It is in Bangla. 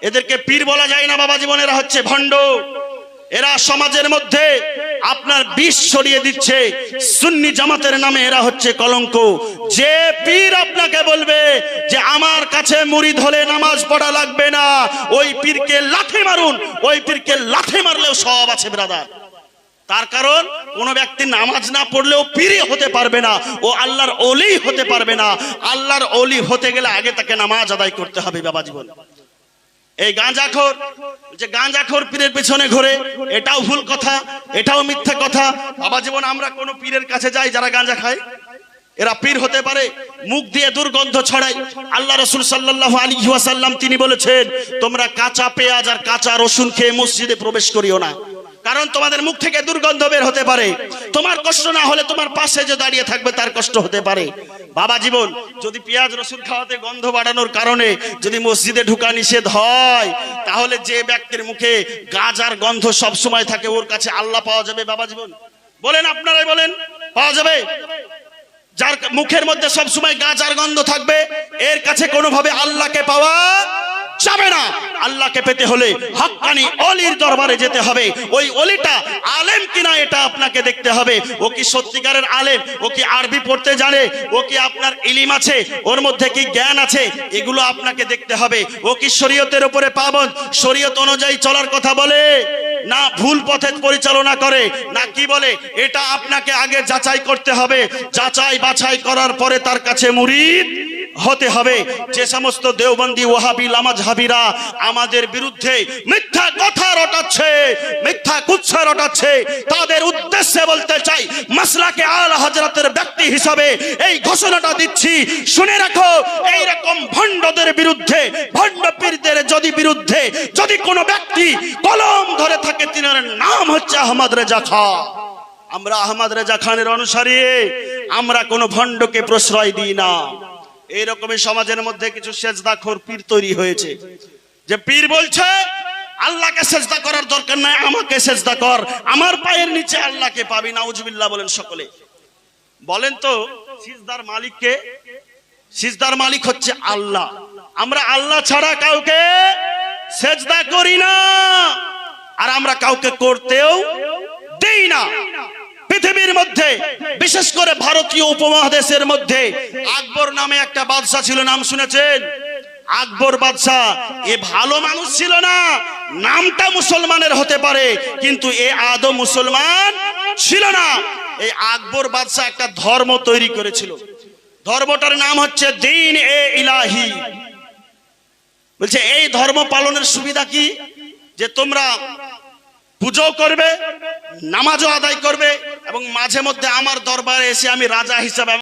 এদেরকে পীর বলা যায় না বাবা জীবন, এরা হচ্ছে ভণ্ড। এরা সমাজের মধ্যে আপনার বিষ ছড়িয়ে দিচ্ছে। সুন্নি জামাতের নামে এরা হচ্ছে কলঙ্ক। যে পীর আপনাকে বলবে যে, আমার কাছে মুরিদ হলে নামাজ পড়া লাগবে না। ওই পীরকে লাথি মারুন। ওই পীরকে লাথি মারলেও সব আছে, ব্রাদার। তার কারণ, কোন ব্যক্তি নামাজ না পড়লেও পীরে হতে পারবে না। ও আল্লাহর অলি হতে পারবে না। আল্লাহর অলি হতে গেলে আগে তাকে নামাজ আদায় করতে হবে বাবা জীবন। এই গাঁজাখোর, যে গাঁজাখোর পীরের পেছনে ঘোরে, এটাও ভুল কথা, এটাও মিথ্যা কথা। বাবা জীবন, আমরা কোন পীরের কাছে যাই যারা গাঁজা খায়? এরা পীর হতে পারে, মুখ দিয়ে দুর্গন্ধ ছড়ায়। আল্লাহ রসুল সাল্লাহ আলী ওয়াসাল্লাম তিনি বলেছেন, তোমরা কাঁচা পেঁয়াজ আর কাঁচা রসুন খেয়ে মসজিদে প্রবেশ করিও না। কারণ তোমাদের মুখ থেকে দুর্গন্ধ বের হতে পারে। তোমার কষ্ট না হলে তোমার পাশে যে দাঁড়িয়ে থাকবে তার কষ্ট হতে পারে। বাবা জীবন, যদি পেঁয়াজ, রসুন খাওয়াতে গন্ধ বাড়ানোর কারণে যদি মসজিদে ঢুকা নিষেধ হয়, তাহলে যে ব্যক্তির মুখে গাজার গন্ধ সব সময় থাকে, ওর কাছে আল্লাহ পাওয়া যাবে বাবা জীবন। বলেন আপনারাই বলেন, পাওয়া যাবে? যার মুখের মধ্যে সব সময় গাজার গন্ধ থাকবে, এর কাছে কোনোভাবে আল্লাহকে পাওয়া যাবে না। আল্লাহকে পেতে হলে হাক্কানি অলির দরবারে যেতে হবে। ওই অলিটা আলেম কিনা এটা আপনাকে দেখতে হবে। ও কি সত্যিকারের আলেম? ও কি আরবি পড়তে জানে? ও কি আপনার ইলিম আছে? ওর মধ্যে কি জ্ঞান আছে? এগুলো আপনাকে দেখতে হবে। ও কি শরীয়তের উপরে পাবন? শরীয়ত অনুযায়ী চলার কথা বলে? না ভুল পথে পরিচালনা করে, না কি বলে, এটা আপনাকে আগে যাচাই করতে হবে। যাচাই বাছাই করার পরে তার কাছে মুরিদ হতে হবে। যে সমস্ত দেওবন্দি ওহাবি লামাজহাবিরা আমাদের বিরুদ্ধে মিথ্যা কথা রটাচ্ছে, মিথ্যা কুৎসা রটাচ্ছে, তাদের উদ্দেশ্যে বলতে চাই, মাসলাকে আল হজরতের ব্যক্তি হিসাবে এই ঘোষণাটা দিচ্ছি। শুনে রাখো এই রকম ভণ্ডদের বিরুদ্ধে যদি বিরুদ্ধে যদি কোনো ব্যক্তি কলম ধরে থাকে, তিনার নাম হচ্ছে আহমদ রেজা খা আমরা আহমদ রেজা খানের অনুসারী, আমরা কোনো ভণ্ডকে প্রশ্রয় দিই না। এইরকমই সমাজের মধ্যে কিছু সেজদাখোর পীর তৈরি হয়েছে। যে পীর বলছে, আল্লাহকে সেজদা করার দরকার নাই, আমাকে সেজদা কর। আমার পায়ের নিচে আল্লাহকে পাবি, নাউজুবিল্লাহ বলেন সকলে। বলেন তো, সিজদার মালিককে? সিজদার মালিক হচ্ছে আল্লাহ। আমরা আল্লাহ ছাড়া কাউকে সেজদা করি না। আর আমরা কাউকে করতেও দেই না। পৃথিবীর মধ্যে, বিশেষ করে ভারতীয় উপমহাদেশের মধ্যে, আকবর নামে একটা বাদশা ছিল, নাম শুনেছেন? আকবর বাদশাহ, এ ভালো মানুষ ছিল না, নামটা মুসলমানের হতে পারে, কিন্তু এ আদৌ মুসলমান ছিল না। এই আকবর বাদশাহ একটা ধর্ম তৈরি করেছিল। ধর্মটার নাম হচ্ছে দিন এ ইলাহি। বলছে, এই ধর্ম পালনের সুবিধা কি? যে তোমরা পুজো করবে, নামাজও আদায় করবে এবং মাঝে মধ্যে আমার দরবারে এসে আমি রাজা হিসাবে